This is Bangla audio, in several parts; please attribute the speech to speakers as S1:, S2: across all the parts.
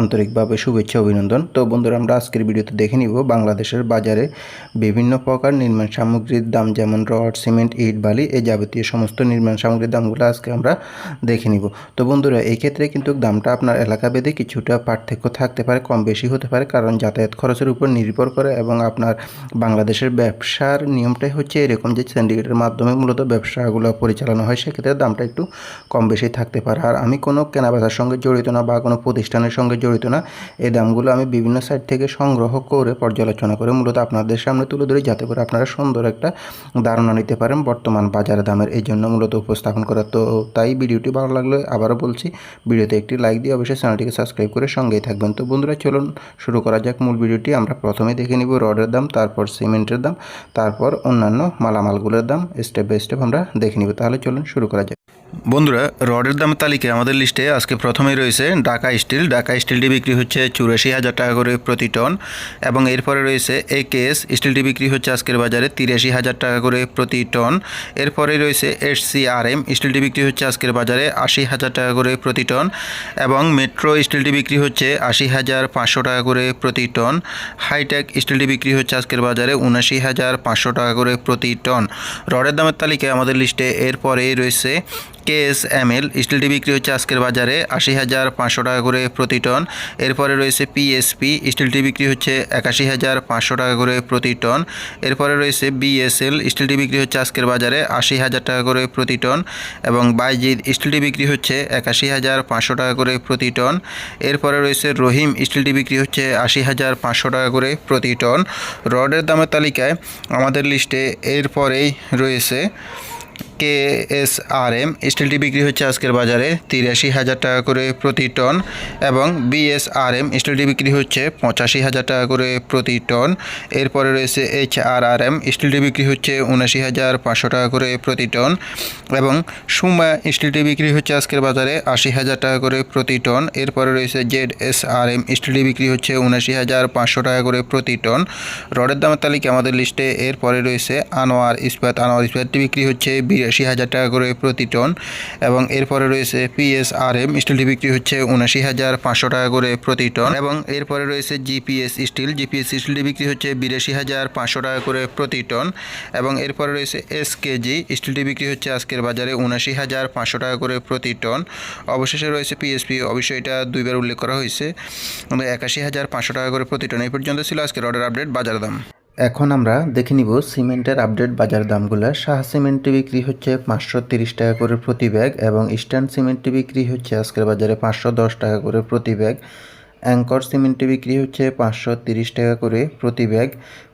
S1: আন্তরিকভাবে শুভেচ্ছা, অভিনন্দন। তো বন্ধুরা, আমরা আজকের ভিডিওতে দেখে নিব বাংলাদেশের বাজারে বিভিন্ন প্রকার নির্মাণ সামগ্রীর দাম, যেমন রড, সিমেন্ট, ইট, বালি এই যাবতীয় সমস্ত নির্মাণ সামগ্রীর দামগুলো আজকে আমরা দেখে নিব। তো বন্ধুরা, এই ক্ষেত্রে কিন্তু দামটা আপনার এলাকা ভেদে কিছুটা পার্থক্য থাকতে পারে, কম বেশি হতে পারে, কারণ যাতায়াত খরচের উপর নির্ভর করে এবং আপনার বাংলাদেশের ব্যবসার নিয়মটাই হচ্ছে এরকম যে সিন্ডিকেটের মাধ্যমে মূলত ব্যবসাগুলো পরিচালনা হয়, সেক্ষেত্রে দামটা একটু কম বেশি থাকতে পারে। আর আমি কোনো কেনাবেচার সঙ্গে জড়িত না বা কোনো প্রতিষ্ঠানের সঙ্গে জড়িত না। এই দামগুলো আমি বিভিন্ন সাইট থেকে সংগ্রহ করে পর্যালোচনা করে মূলত আপনাদের সামনে তুলে ধরি যাতে করে আপনারা সুন্দর একটা ধারণা নিতে পারেন বর্তমান বাজার দামের। এই জন্য মূলত উপস্থাপন করা তো তাই ভিডিওটি ভালো লাগলে আবারও বলছি, ভিডিওতে একটি লাইক দিয়ে অবশ্যই চ্যানেলটিকে সাবস্ক্রাইব করে সঙ্গেই থাকবেন। তো বন্ধুরা, চলুন শুরু করা যাক মূল ভিডিওটি। আমরা প্রথমে দেখে নিব রডের দাম, তারপর সিমেন্টের দাম, তারপর অন্যান্য মালামালগুলোর দাম। স্টেপ বাই স্টেপ আমরা দেখে নিব। তাহলে চলুন শুরু করা যাক। বন্ধুরা, রডের দামের তালিকায় আমাদের লিস্টে আজকে প্রথমেই রয়েছে ঢাকা স্টিল ঢাকা স্টিলটি বিক্রি হচ্ছে চুরাশি হাজার টাকা করে প্রতি টন এবং এরপরে রয়েছে এ কেস, স্টিলটি বিক্রি হচ্ছে আজকের বাজারে তিরাশি হাজার টাকা করে প্রতি টন। এরপরে রয়েছে এস সি আর এম স্টিলটি বিক্রি হচ্ছে আজকের বাজারে আশি হাজার টাকা করে প্রতি টন এবং মেট্রো স্টিলটি বিক্রি হচ্ছে আশি হাজার পাঁচশো টাকা করে প্রতি টন। হাইটেক স্টিলটি বিক্রি হচ্ছে আজকের বাজারে উনাশি হাজার পাঁচশো টাকা করে প্রতি টন। রডের দামের তালিকায় আমাদের লিস্টে এরপরেই রয়েছে কেএস এম এল স্টিলটি বিক্রি হচ্ছে আজকের বাজারে আশি হাজার পাঁচশো টাকা করে প্রতি টন। এরপরে রয়েছে পিএসপি স্টিলটি বিক্রি হচ্ছে একাশি হাজার পাঁচশো টাকা করে প্রতি টন। এরপরে রয়েছে বিএসএল স্টিলটি বিক্রি হচ্ছে আজকের বাজারে আশি হাজার টাকা করে প্রতি টন। এবং বাইজিদ স্টিলটি বিক্রি হচ্ছে একাশি হাজার পাঁচশো টাকা করে প্রতি টন। এরপরে রয়েছে রহিম স্টিলটি বিক্রি হচ্ছে আশি হাজার পাঁচশো টাকা করে প্রতি টন। রডের দামের তালিকায় আমাদের লিস্টে এরপরেই রয়েছে কে এস আর এম স্টিলটি বিক্রি হচ্ছে আজকের বাজারে তিরাশি হাজার টাকা করে প্রতি টন এবং বিএসআর এম স্টিলটি বিক্রি হচ্ছে পঁচাশি হাজার টাকা করে প্রতি টন। এরপরে রয়েছে এইচ আর আর এম স্টিলটি বিক্রি হচ্ছে উনাশি হাজার পাঁচশো টাকা করে প্রতি টন এবং সুমা স্টিলটি বিক্রি হচ্ছে আজকের বাজারে আশি হাজার টাকা করে প্রতি টন। এরপরে রয়েছে জেড এস আর এম স্টিলটি বিক্রি হচ্ছে উনাশি হাজার পাঁচশো টাকা করে প্রতি টন। রডের দামের তালিকা আমাদের লিস্টে। এরপরে রয়েছে আনোয়ার ইস্পাত, আনোয়ার ইস্পাতটি বিক্রি হচ্ছে বিরাশি হাজার টাকা করে প্রতি টন এবং এরপরে রয়েছে পিএসআরএম স্টিলটি বিক্রি হচ্ছে উনাশি হাজার পাঁচশো টাকা করে প্রতি টন এবং এরপরে রয়েছে জিপিএস স্টিল জিপিএস স্টিলটি বিক্রি হচ্ছে বিরাশি হাজার পাঁচশো টাকা করে প্রতি টন এবং এরপরে রয়েছে এসকেজি স্টিলটি বিক্রি হচ্ছে আজকের বাজারে উনাশি হাজার পাঁচশো টাকা করে প্রতি টন। অবশেষে রয়েছে পিএসপি অবশ্যই এটা দুইবার উল্লেখ করা হয়েছে। একাশি হাজার পাঁচশো টাকা করে প্রতি টন এই পর্যন্ত ছিল আজকের অর্ডার আপডেট বাজার দাম। এখন আমরা দেখে নিব সিমেন্টের আপডেট বাজার দামগুলো। শাহ সিমেন্টটি বিক্রি হচ্ছে পাঁচশো তিরিশ টাকা করে প্রতি ব্যাগ এবং ইস্টার্ন সিমেন্টটি বিক্রি হচ্ছে আজকের বাজারে পাঁচশো দশ টাকা করে প্রতি ব্যাগ। অ্যাঙ্কর সিমেন্টটি বিক্রি হচ্ছে পাঁচশো তিরিশ টাকা করে প্রতি ব্যাগ।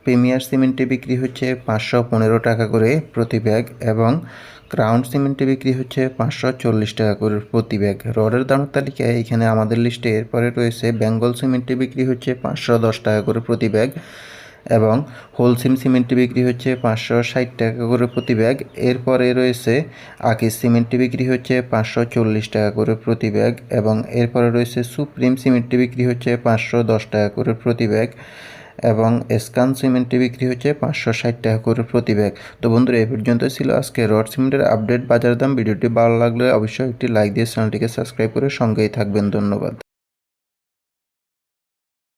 S1: প্রিমিয়ার সিমেন্টটি বিক্রি হচ্ছে পাঁচশো পনেরো টাকা করে প্রতি ব্যাগ এবং ক্রাউন সিমেন্টটি বিক্রি হচ্ছে পাঁচশো চল্লিশ টাকা করে প্রতি ব্যাগ। রডের দামের তালিকায় এখানে আমাদের লিস্টে এরপরে রয়েছে বেঙ্গল সিমেন্টটি বিক্রি হচ্ছে পাঁচশো দশ টাকা করে প্রতি ব্যাগ। এবং হোলসিম সিমেন্টটি বিক্রি হচ্ছে পাঁচশো ষাট টাকা করে প্রতি ব্যাগ। এরপরে রয়েছে আকিস সিমেন্টটি বিক্রি হচ্ছে পাঁচশো চল্লিশ টাকা করে প্রতি ব্যাগ এবং এরপরে রয়েছে সুপ্রিম সিমেন্টটি বিক্রি হচ্ছে পাঁচশো দশ টাকা করে প্রতি ব্যাগ এবং স্কান সিমেন্টটি বিক্রি হচ্ছে পাঁচশো ষাট টাকা করে প্রতি ব্যাগ। তো বন্ধুরা এই পর্যন্ত ছিল আজকে রড সিমেন্টের আপডেট বাজার দাম ভিডিওটি ভালো লাগলে অবশ্যই একটি লাইক দিয়ে চ্যানেলটিকে সাবস্ক্রাইব করে সঙ্গেই থাকবেন। ধন্যবাদ।